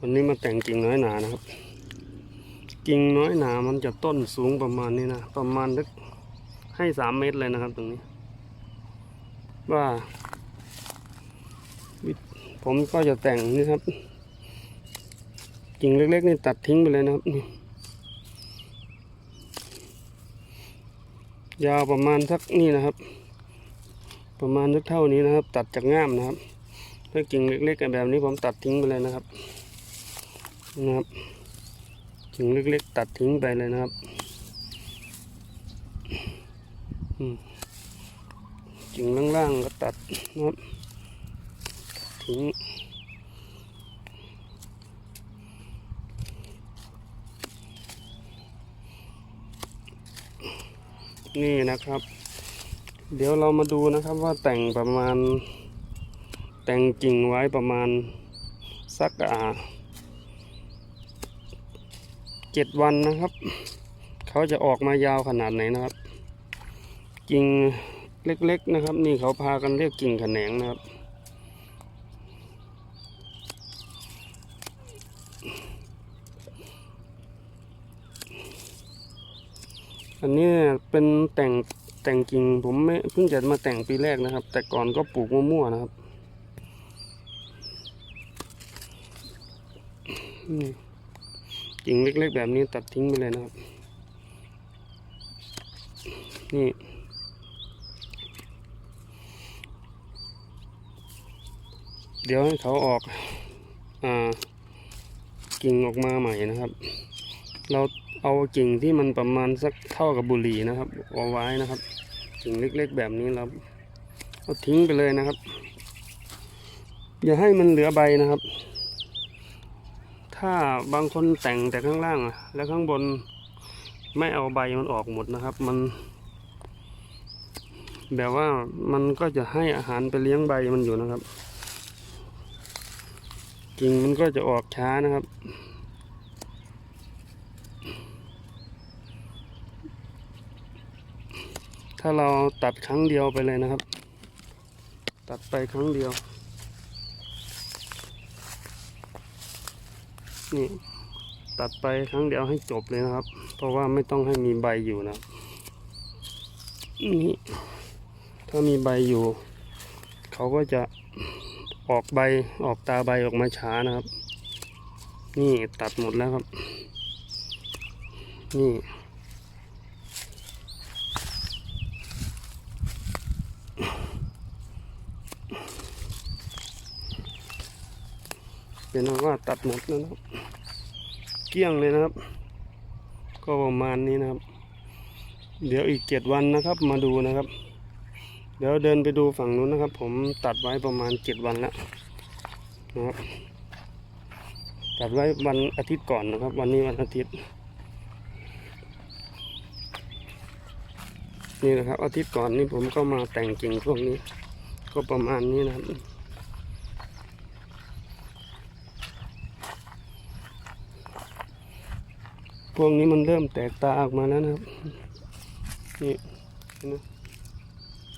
วันนี้มาแต่งกิ่งน้อยหนานะครับ กิ่งน้อยหนามันจะต้นสูงประมาณนี้นะ ประมาณลึกให้สามเมตรเลยนะครับตรงนี้ ว่าผมก็จะแต่งนี่ครับ กิ่งเล็กๆนี่ตัดทิ้งไปเลยนะครับนี่ยาวประมาณสักนี่นะครับ ประมาณสักเท่านี้นะครับ ตัดจากง่ามนะครับถ้ากิ่งเล็กๆแบบนี้ผมตัดทิ้งไปเลยนะครับ นะครับกิ่งเล็กๆ ตัดทิ้งไปเลยนะครับอืมกิ่งล่างๆก็ตัดนะครับทิ้งนี่นะครับ เดี๋ยวเรามาดูนะครับว่าแต่งประมาณ แต่งกิ่งไว้ประมาณสักอ่า เจ็ดวันนะครับ เขาจะออกมายาวขนาดไหนนะครับกิ่งเล็กๆนะครับ นี่เขาพากันเรียกกิ่งแขนงนะครับ อันนี้เป็นแต่งแต่งกิ่งผมไม่เพิ่งจะมาแต่งปีแรกนะครับ แต่ก่อนก็ปลูกมั่วๆนะครับนี่ กิ่งเล็ก ๆ แบบนี้ตัดทิ้งไปเลยนะครับ นี่ เดี๋ยวให้เขาออกอ่ากิ่งออกมาใหม่นะครับ เราเอากิ่งที่มันประมาณสักเท่ากับบุหรี่นะครับเอาไว้นะครับ กิ่งเล็ก ๆ แบบนี้เราเอาทิ้งไปเลยนะครับ อย่าให้มันเหลือใบนะครับ ถ้าบางคนแต่งแต่ข้างล่างอะแล้วข้างบนไม่เอาใบมันออกหมดนะครับ มันแบบว่ามันก็จะให้อาหารไปเลี้ยงใบมันอยู่นะครับกิ่งมันก็จะออกช้านะครับ ถ้าเราตัดครั้งเดียวไปเลยนะครับ ตัดไปครั้งเดียว นี่ตัดไปครั้งเดียวให้จบเลยนะครับ เพราะว่าไม่ต้องให้มีใบอยู่นะครับนี่ถ้ามีใบอยู่ เขาก็จะออกใบออกตาใบออกมาช้านะครับ นี่ตัดหมดแล้วครับ นี่ เป็นว่าตัดหมดแล้วนะครับ เกลี้ยงเลยนะครับ ก็ประมาณนี้นะครับ เดี๋ยวอีกเจ็ดวันนะครับ มาดูนะครับ เดี๋ยวเดินไปดูฝั่งนู้นนะครับ ผมตัดไว้ประมาณเจ็ดวันแล้วนะครับตัดไว้วันอาทิตย์ก่อนนะครับ วันนี้วันอาทิตย์ นี่นะครับ อาทิตย์ก่อนนี่ผมก็มาแต่งกิ่งพวกนี้ ก็ประมาณนี้นะครับ พวกนี้มันเริ่มแตกตาออกมาแล้วนะครับ นี่นไหม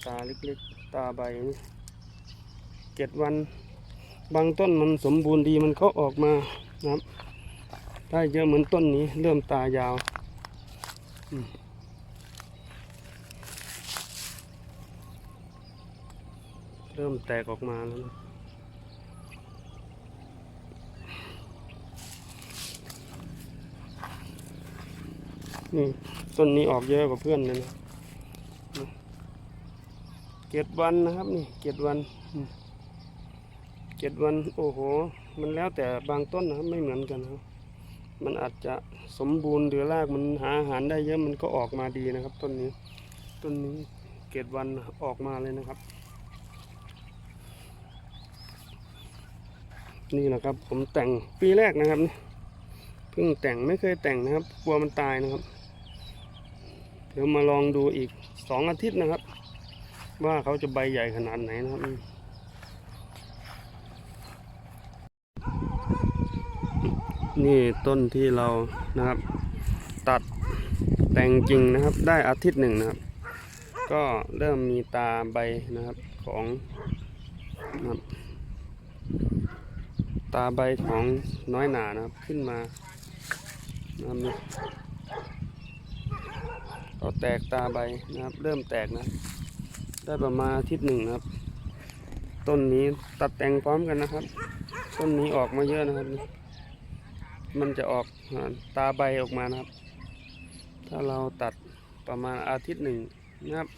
ตาเล็กๆ ตาใบนี่เจ็ดวัน บางต้นมันสมบูรณ์ดีมันก็ออกมานะครับ ได้เยอะเหมือนต้นนี้ เริ่มตายาวเริ่มแตกออกมาแล้วนะ นี่ต้นนี้ออกเยอะกว่าเพื่อนเลยนะเจ็ดวันนะครับนี่เจ็ดวันเจ็ดวันโอ้โห มันแล้วแต่บางต้นนะครับไม่เหมือนกันนะครับ มันอาจจะสมบูรณ์หรือรากมันหาอาหารได้เยอะมันก็ออกมาดีนะครับ ต้นนี้ ต้นนี้เจ็ดวันออกมาเลยนะครับ นี่แหละครับ ผมแต่งปีแรกนะครับเพิ่งแต่งไม่เคยแต่งนะครับ กลัวมันตายนะครับ ดี๋ยวมาลองดูอีกสองอาทิตย์นะครับ ว่าเขาจะใบใหญ่ขนาดไหนนะครับนี่ต้นที่เรานะครับ ตัดแต่งกิ่งนะครับ ได้อาทิตย์หนึ่งนะครับ ก็เริ่มมีตาใบนะครับของนะครับตาใบของน้อยหนานะครับขึ้นมานะครับ ก็แตกตาใบนะครับ เริ่มแตกนะ ได้ประมาณอาทิตย์หนึ่งครับ ต้นนี้ตัดแต่งพร้อมกันนะครับ ต้นนี้ออกมาเยอะนะครับ มันจะออกตาใบออกมานะครับ ถ้าเราตัดประมาณอาทิตย์หนึ่งนะครับ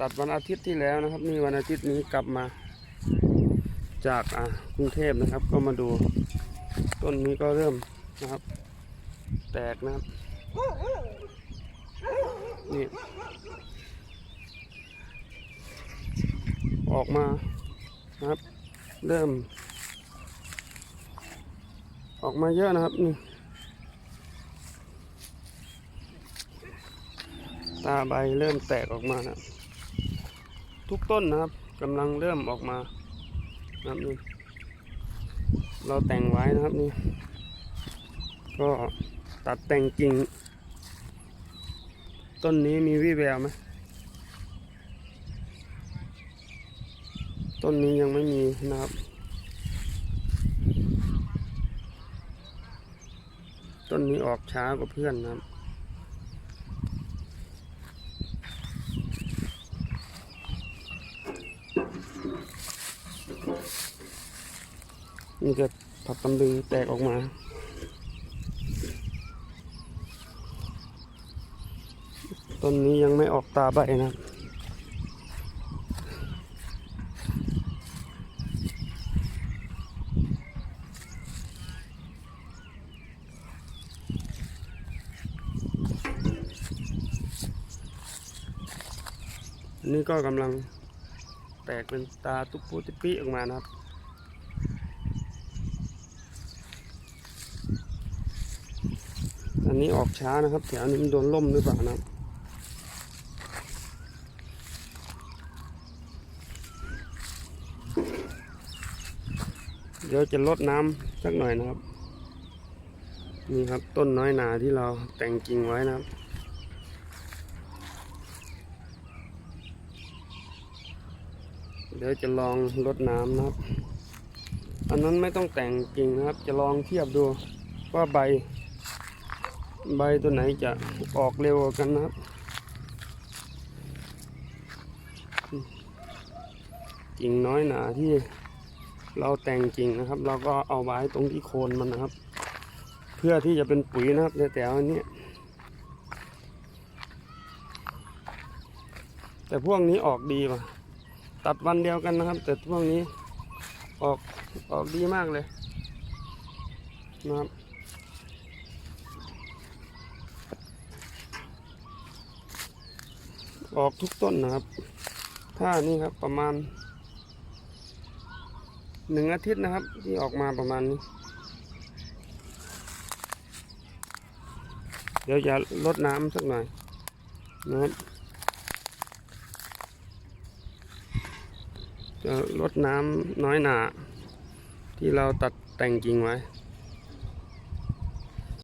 ตัดวันอาทิตย์ที่แล้วนะครับ นี่วันอาทิตย์นี้กลับมา จากกรุงเทพนะครับ ก็มาดู ต้นนี้ก็เริ่มนะครับ แตกนะครับ นี่ออกมานะครับ เริ่ม ออกมาเยอะนะครับนี่ตาใบเริ่มแตกออกมานะทุกต้นนะครับกำลังเริ่มออกมานะครับนี่เราแต่งไว้นะครับนี่ ก็ตัดแต่งกิ่ง ต้นนี้มีวิแววไหมต้นนี้ยังไม่มีนะครับ ต้นนี้ออกช้ากว่าเพื่อนนะครับ นี่จะผักตำลึงแตกออกมา ต้นนี้ยังไม่ออกตาใบนะนนี้ก็กำลังแตกเป็นตาตุ๊กปูติปิออกมานะครับ อันนี้ออกช้านะครับ แถวนี้มันโดนล่มหรือเปล่านะครับ เดี๋ยวจะลดน้ำสักหน่อยนะครับ นี่ครับต้นน้อยหนาที่เราแต่งกิ่งไว้นะครับเดี๋ยวจะลองลดน้ำนะครับ อันนั้นไม่ต้องแต่งกิ่งนะครับ จะลองเทียบดูว่าใบ ใบตัวไหนจะออกเร็วกันนะครับ กิ่งน้อยหนาที่ เราแต่งกิ่งนะครับ เราก็เอาไว้ตรงที่โคนมันนะครับ เพื่อที่จะเป็นปุ๋ยนะครับแต่แต่อันนี้แต่พวกนี้ออกดีว่ะตัดวันเดียวกันนะครับ แต่พวกนี้ออกออกดีมากเลยนะครับออกทุกต้นนะครับ ถ้านี่ครับประมาณ หนึ่งอาทิตย์นะครับ ที่ออกมาประมาณนี้ เดี๋ยวจะลดน้ำสักหน่อยนะครับจะลดน้ำน้อยหนาที่เราตัดแต่งกิ่งไว้